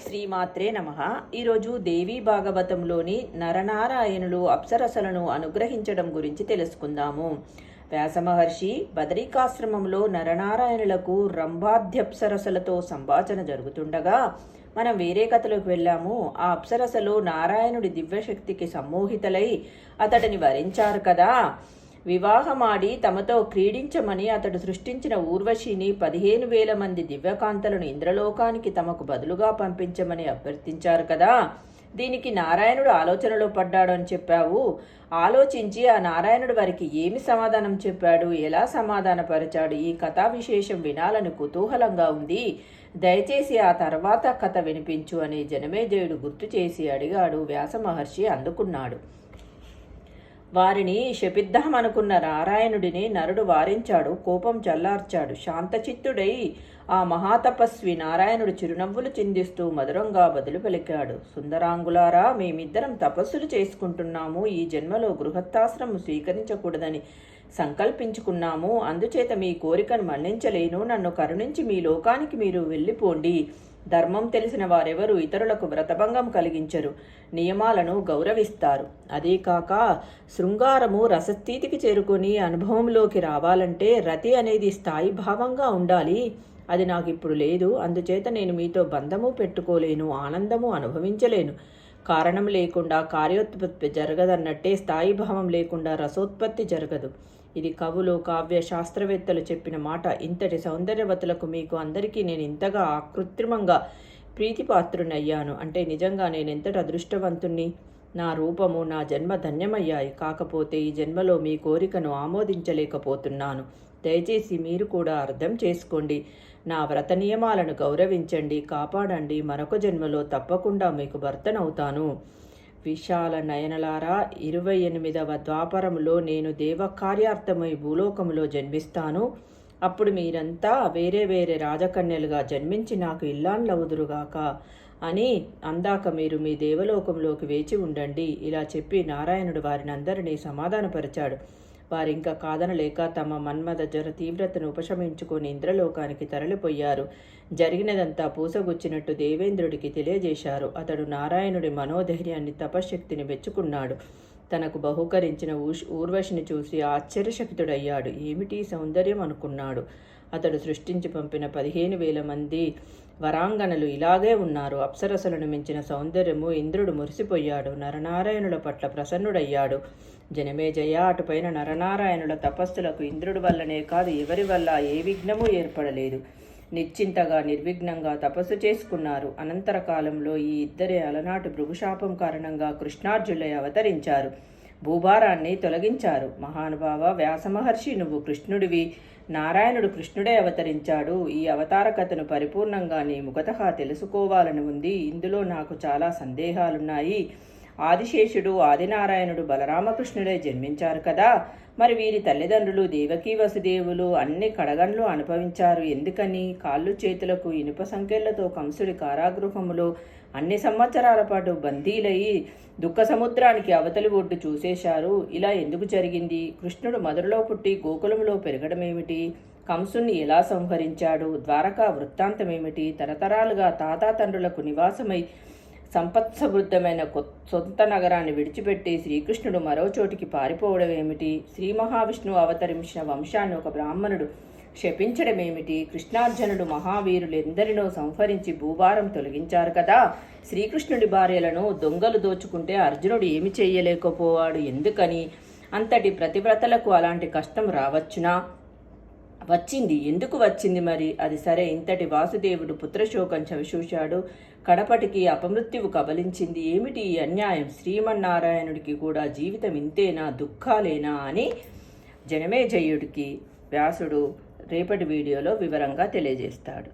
శ్రీమాత్రే నమ. ఈరోజు దేవీ భాగవతంలోని నరనారాయణులు అప్సరసలను అనుగ్రహించడం గురించి తెలుసుకుందాము. వ్యాసమహర్షి బదరికాశ్రమంలో నరనారాయణులకు రంభాధ్యప్సరసలతో సంభాషణ జరుగుతుండగా మనం వేరే కథలోకి వెళ్ళాము. ఆ అప్సరసలు నారాయణుడి దివ్యశక్తికి సమ్మోహితలై అతడిని వరించారు కదా. వివాహమాడి తమతో క్రీడించమని అతడు సృష్టించిన ఊర్వశిని పదిహేను వేల మంది దివ్యకాంతలను ఇంద్రలోకానికి తమకు బదులుగా పంపించమని అభ్యర్థించారు కదా. దీనికి నారాయణుడు ఆలోచనలో పడ్డాడు అని చెప్పావు. ఆలోచించి ఆ నారాయణుడు వారికి ఏమి సమాధానం చెప్పాడు? ఎలా సమాధానపరిచాడు? ఈ కథా విశేషం వినాలని కుతూహలంగా ఉంది. దయచేసి ఆ తర్వాత కథ వినిపించు అని జనమేజయుడు గుర్తు చేసి అడిగాడు. వ్యాస మహర్షి అందుకున్నాడు. వారిని శపిద్దామనుకున్న నారాయణుడిని నరుడు వారించాడు కోపం చల్లార్చాడు. శాంతచిత్తుడై ఆ మహాతపస్వి నారాయణుడు చిరునవ్వులు చిందిస్తూ మధురంగా బదులు పలికాడు. సుందరాంగులారా మేమిద్దరం తపస్సులు చేసుకుంటున్నాము. ఈ జన్మలో గృహస్థాశ్రమం స్వీకరించకూడదని సంకల్పించుకున్నాము. అందుచేత మీ కోరికను మన్నించలేను. నన్ను కరుణించి మీ లోకానికి మీరు వెళ్ళిపోండి. ధర్మం తెలిసిన వారెవరు ఇతరులకు వ్రతభంగం కలిగించరు నియమాలను గౌరవిస్తారు. అదే కాక శృంగారము రసస్థితికి చేరుకొని అనుభవంలోకి రావాలంటే రతి అనేది స్థాయి భావంగా ఉండాలి. అది నాకు ఇప్పుడు లేదు. అందుచేత నేను మీతో బంధము పెట్టుకోలేను ఆనందము అనుభవించలేను. కారణం లేకుండా కార్యోత్పత్తి జరగదన్నట్టే స్థాయి భావం లేకుండా రసోత్పత్తి జరగదు. ఇది కవులు కావ్య శాస్త్రవేత్తలు చెప్పిన మాట. ఇంతటి సౌందర్యవతులకు మీకు అందరికీ నేను ఇంతగా కృత్రిమంగా ప్రీతిపాత్రునయ్యాను అంటే నిజంగా నేను ఎంతటి అదృష్టవంతుణ్ణి? నా రూపము నా జన్మ ధన్యమయ్యాయి. కాకపోతే ఈ జన్మలో మీ కోరికను ఆమోదించలేకపోతున్నాను. దయచేసి మీరు కూడా అర్థం చేసుకోండి. నా వ్రత నియమాలను గౌరవించండి. కాపాడండి. మరొక జన్మలో తప్పకుండా మీకు భర్తనవుతాను. విశాల నయనలారా ఇరవై ఎనిమిదవ ద్వాపరములో నేను దేవకార్యార్థమై భూలోకములో జన్మిస్తాను. అప్పుడు మీరంతా వేరే వేరే రాజకన్యలుగా జన్మించి నాకు ఇల్లాన్లవుదురుగాక. అని అందాక మీరు మీ దేవలోకంలోకి వేచి ఉండండి. ఇలా చెప్పి నారాయణుడు వారిని అందరినీ సమాధానపరిచాడు. వారింకా కాదనలేక తమ మన్మద జ్వర తీవ్రతను ఉపశమించుకొని ఇంద్రలోకానికి తరలిపోయారు. జరిగినదంతా పూసగుచ్చినట్టు దేవేంద్రుడికి తెలియజేశారు. అతడు నారాయణుడి మనోధైర్యాన్ని తపశ్శక్తిని మెచ్చుకున్నాడు. తనకు బహుకరించిన ఊష్ ఊర్వశిని చూసి ఆశ్చర్యశక్తుడయ్యాడు ఏమిటి సౌందర్యం అనుకున్నాడు. అతడు సృష్టించి పంపిన పదిహేను వేల మంది వరాంగణలు ఇలాగే ఉన్నారు. అప్సరసలను మించిన సౌందర్యము ఇంద్రుడు మురిసిపోయాడు. నరనారాయణుల పట్ల ప్రసన్నుడయ్యాడు. జనమేజయ అటుపైన నరనారాయణుల తపస్సులకు ఇంద్రుడి వల్లనే కాదు ఎవరి వల్ల ఏ విఘ్నము ఏర్పడలేదు. నిశ్చింతగా నిర్విఘ్నంగా తపస్సు చేసుకున్నారు. అనంతర కాలంలో ఈ ఇద్దరి అలనాటి భృగుశాపం కారణంగా కృష్ణార్జులై అవతరించారు. భూభారాన్ని తొలగించారు. మహానుభావ వ్యాసమహర్షి నువ్వు కృష్ణుడివి. నారాయణుడు కృష్ణుడే అవతరించాడు. ఈ అవతార కథను పరిపూర్ణంగా నీ ముఖతహా తెలుసుకోవాలని ఉంది. ఇందులో నాకు చాలా సందేహాలున్నాయి. ఆదిశేషుడు ఆదినారాయణుడు బలరామకృష్ణుడే జన్మించారు కదా. మరి వీరి తల్లిదండ్రులు దేవకీ వసుదేవులు అన్ని కడగండ్లు అనుభవించారు ఎందుకని? కాళ్ళు చేతులకు ఇనుప సంఖ్యలతో కంసుడి కారాగృహములో అన్ని సంవత్సరాల పాటు బందీలయ్యి దుఃఖ సముద్రానికి అవతలి ఒడ్డు చూసేశారు. ఇలా ఎందుకు జరిగింది? కృష్ణుడు మధురలో పుట్టి గోకులంలో పెరగడమేమిటి? కంసుని ఎలా సంహరించాడు? ద్వారకా వృత్తాంతమేమిటి? తరతరాలుగా తాతాతండ్రులకు నివాసమై సంపత్సమృద్ధమైన సొంత నగరాన్ని విడిచిపెట్టి శ్రీకృష్ణుడు మరో చోటికి పారిపోవడం ఏమిటి శ్రీ మహావిష్ణువు అవతరించిన వంశాన్ని ఒక బ్రాహ్మణుడు శపించడమేమిటి కృష్ణార్జునుడు మహావీరులు ఎందరినో సంహరించి భూభారం తొలగించారు కదా. శ్రీకృష్ణుడి భార్యలను దొంగలు దోచుకుంటే అర్జునుడు ఏమి చేయలేకపోవాడు ఎందుకని? అంతటి ప్రతివ్రతలకు అలాంటి కష్టం రావచ్చునా? వచ్చింది. ఎందుకు వచ్చింది మరి? అది సరే. ఇంతటి వాసుదేవుడు పుత్రశోకం చవిచూశాడు. కడపటికి అపమృత్యువు కబలించింది. ఏమిటి ఈ అన్యాయం? శ్రీమన్నారాయణుడికి కూడా జీవితం ఇంతేనా? దుఃఖాలేనా అని జనమేజయుడికి వ్యాసుడు రేపటి వీడియోలో వివరంగా తెలియజేస్తాడు.